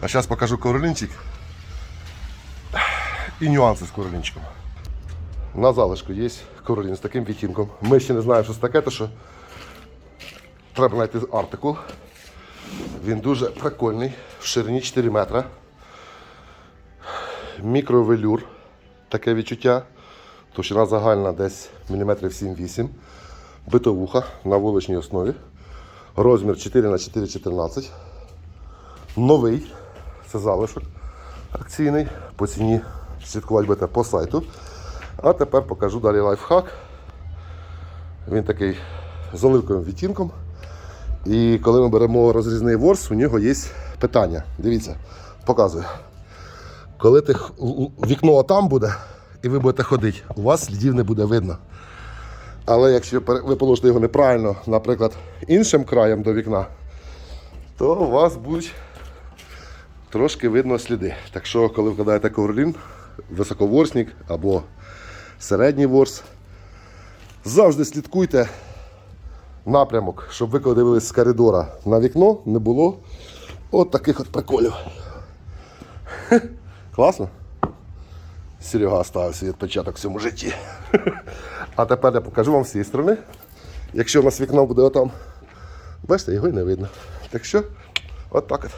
А зараз покажу ковролінчик і нюанси з ковролінчиком. На залишку є ковролін з таким відтінком. Ми ще не знаємо, що це таке, то що треба знайти артикул. Він дуже прикольний, в ширині 4 метра. Мікровелюр, таке відчуття. Товщина загальна десь міліметрів 7-8. Битовуха на вуличній основі. Розмір 4 на 4 14 Новий. Це залишок акційний. По ціні слідкувати будете по сайту. А тепер покажу далі лайфхак. Він такий з оливковим відтінком. І коли ми беремо розрізний ворс, у нього є питання. Дивіться, показую. Коли ти х- у- у- вікно там буде, і ви будете ходити, у вас слідів не буде видно. Але якщо ви положите його неправильно, наприклад, іншим краєм до вікна, то у вас будуть трошки видно сліди. Так що, коли вкладаєте ковролін, високоворсник або середній ворс, завжди слідкуйте напрямок, щоб ви коли дивились з коридора на вікно, не було от таких от приколів. Класно? Серега ставив свій відпочаток в цьому житті. А тепер я покажу вам з цієї сторони. Якщо у нас вікно буде отам, бачите, його й не видно. Так що, от так от.